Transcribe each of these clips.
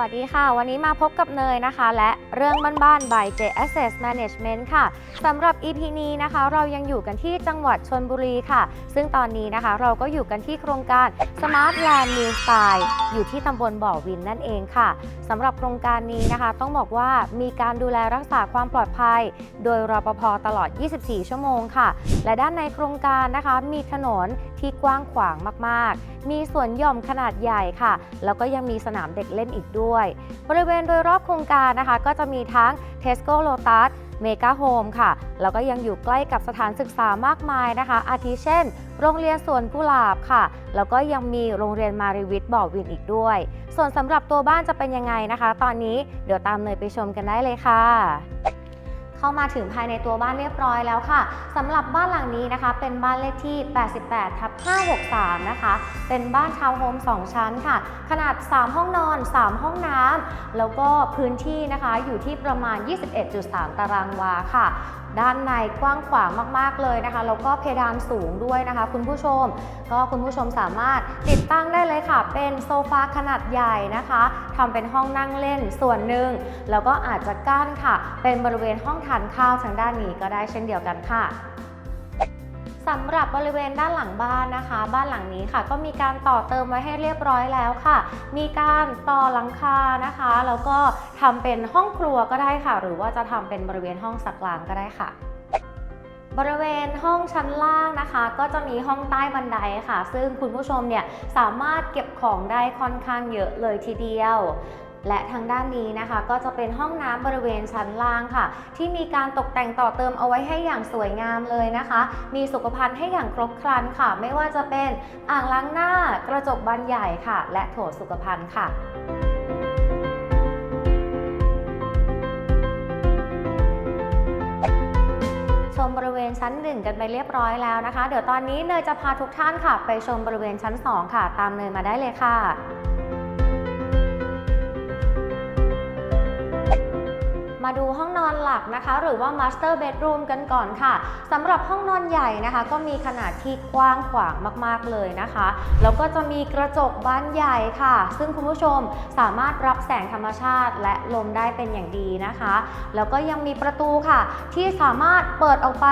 วัสดีค่ะ วันนี้มาพบกับเนยนะคะ และเรื่องบ้านๆ by J Access Management ค่ะสำหรับ EP นี้นะคะ เรายังอยู่กันที่จังหวัดชนบุรีค่ะ ซึ่งตอนนี้นะคะเราก็อยู่กันที่โครงการ Smart Land New Style อยู่ที่ตำบลบ่อวินนั่นเองค่ะสำหรับโครงการนี้นะคะ ต้องบอกว่ามีการดูแลรักษาความปลอดภัย โดยรปภตลอด 24 ชั่วโมงค่ะ และด้านในโครงการนะคะ มีถนนที่กว้างขวางมาก ๆ มีสวนหย่อมขนาดใหญ่ค่ะ แล้วก็ยังมีสนามเด็กเล่นอีกด้วยบริเวณโดยรอบโครงการนะคะ ก็จะมีทั้ง Tesco Lotus เมกาโฮมค่ะ แล้วก็ยังอยู่ใกล้กับสถานศึกษามากมายนะคะ อาทิเช่น โรงเรียนสวนกุหลาบค่ะ แล้วก็ยังมีโรงเรียนมาริวิทบ่อวินอีกด้วย ส่วนสำหรับตัวบ้านจะเป็นยังไงนะคะ ตอนนี้เดี๋ยวตามเนยไปชมกันได้เลยค่ะ เข้ามาถึงภายในตัวบ้านเรียบร้อยแล้วค่ะสำหรับบ้านหลังนี้นะคะ เป็นบ้านเลขที่ 88ทับ563 นะคะ เป็นบ้านทาวน์โฮม 2 ชั้นค่ะ ขนาด 3 ห้องนอน 3 ห้องน้ำแล้วก็พื้นที่นะคะอยู่ที่ประมาณ 21.3 ตารางวาค่ะด้านในกว้างขวางมาก ๆ เลยนะคะ แล้วก็เพดานสูงด้วยนะคะ คุณผู้ชม ก็คุณผู้ชมสามารถติดตั้งได้เลยค่ะ เป็นโซฟาขนาดใหญ่นะคะทำเป็นห้องนั่งเล่นส่วนหนึ่ง แล้วก็อาจจะกั้นค่ะ เป็นบริเวณห้องทานข้าวทางด้านนี้ก็ได้เช่นเดียวกันค่ะสำหรับบริเวณด้านหลังบ้านนะคะ บ้านหลังนี้ค่ะก็มีการต่อเติมไว้ให้เรียบร้อยแล้วค่ะ มีการต่อหลังคานะคะ แล้วก็ทำเป็นห้องครัวก็ได้ค่ะ หรือว่าจะทำเป็นบริเวณห้องสักลางก็ได้ค่ะบริเวณห้องชั้นล่างนะคะ ก็จะมีห้องใต้บันไดค่ะ ซึ่งคุณผู้ชมเนี่ยสามารถเก็บของได้ค่อนข้างเยอะเลยทีเดียว และทางด้านนี้นะคะ ก็จะเป็นห้องน้ำบริเวณชั้นล่างค่ะ ที่มีการตกแต่งต่อเติมเอาไว้ให้อย่างสวยงามเลยนะคะ มีสุขภัณฑ์ให้อย่างครบครันค่ะ ไม่ว่าจะเป็นอ่างล้างหน้ากระจกบานใหญ่ค่ะ และโถสุขภัณฑ์ค่ะชมบริเวณชั้น 1 กันไปเรียบร้อยแล้วนะคะ เดี๋ยวตอนนี้เนยจะพาทุกท่านค่ะ ไปชมบริเวณชั้น 2 ค่ะ ตามเนยมาได้เลยค่ะ มาดูห้องนอนหลักนะคะ หรือว่า Master Bedroom กันก่อนค่ะสำหรับห้องนอนใหญ่นะคะ ก็มีขนาดที่กว้างขวางมาก ๆ เลยนะคะ แล้วก็จะมีกระจกบานใหญ่ค่ะ ซึ่งคุณผู้ชมสามารถรับแสงธรรมชาติและลมได้เป็นอย่างดีนะคะ แล้วก็ยังมีประตูค่ะ ที่สามารถเปิดออกไป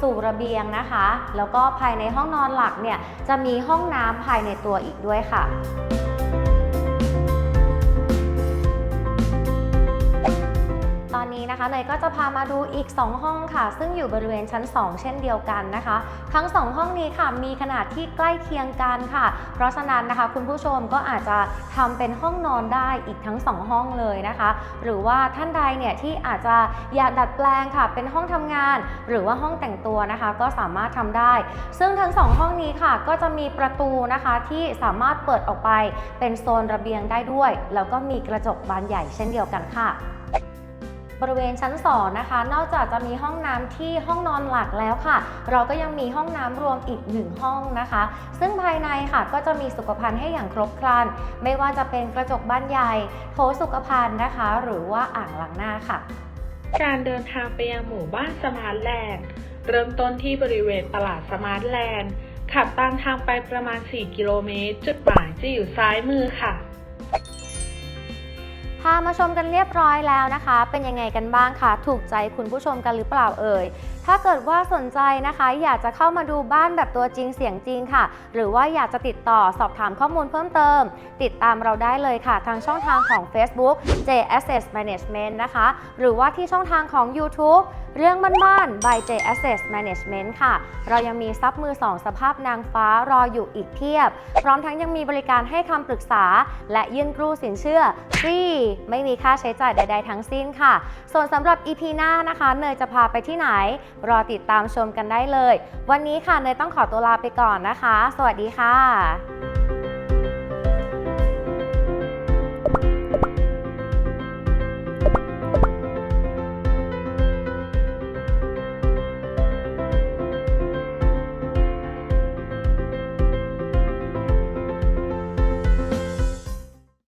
สู่ระเบียงนะคะ แล้วก็ภายในห้องนอนหลักเนี่ยจะมีห้องน้ำภายในตัวอีกด้วยค่ะ นนี้นะคะเนยก็จะพามาดูอีก 2 ห้องค่ะ ซึ่งอยู่บริเวณชั้น 2 เช่นเดียวกันนะคะ ทั้ง 2 ห้องนี้ค่ะมีขนาดที่ใกล้เคียงกันค่ะ เพราะฉะนั้นนะคะคุณผู้ชมก็อาจจะทำเป็นห้องนอนได้อีกทั้ง 2 ห้องเลยนะคะ หรือว่าท่านใดเนี่ยที่อาจจะอยากดัดแปลงค่ะ เป็นห้องทำงาน หรือว่าห้องแต่งตัวนะคะ ก็สามารถทำได้ ซึ่งทั้ง 2 ห้องนี้ค่ะก็จะมีประตูนะคะที่สามารถเปิดออกไปเป็นโซนระเบียงได้ด้วย แล้วก็มีกระจกบานใหญ่เช่นเดียวกันค่ะ บริเวณชั้น 2 นะคะ นอกจากจะมีห้องน้ำที่ห้องนอนหลักแล้วค่ะ เราก็ยังมีห้องน้ำรวมอีกหนึ่งห้องนะคะ ซึ่งภายในค่ะก็จะมีสุขภัณฑ์ให้อย่างครบครัน ไม่ว่าจะเป็นกระจกบ้านใหญ่โถสุขภัณฑ์นะคะ หรือว่าอ่างล้างหน้าค่ะ การเดินทางไปยังหมู่บ้านสมาร์ทแลนด์เริ่มต้นที่บริเวณตลาดสมาร์ทแลนด์ขับตามทางไปประมาณ 4 กิโลเมตร จุดหมายจะอยู่ซ้ายมือค่ะ พามาชมกันเรียบร้อยแล้วนะคะ เป็นยังไงกันบ้างคะถูกใจคุณผู้ชมกันหรือเปล่าเอ่ย ถ้าเกิดว่าสนใจนะคะ อยากจะเข้ามาดูบ้านแบบตัวจริงเสียงจริงค่ะ หรือว่าอยากจะติดต่อสอบถามข้อมูลเพิ่มเติม ติดตามเราได้เลยค่ะ ทางช่องทางของ Facebook J Access Management นะคะ หรือว่าที่ช่องทางของ YouTube เรื่องบ้านๆ by J Access Management ค่ะ เรายังมีซับมือ2สภาพนางฟ้ารออยู่อีกเพียบ พร้อมทั้งยังมีบริการให้คำปรึกษา และยื่นกู้สินเชื่อฟรีไม่มีค่าใช้จ่ายใด ๆ ทั้งสิ้นค่ะ ส่วนสำหรับ EP หน้านะคะ เนยจะพาไปที่ไหน รอติดตามชมกันได้เลย วันนี้ค่ะ เนยต้องขอตัวลาไปก่อนนะคะ สวัสดีค่ะ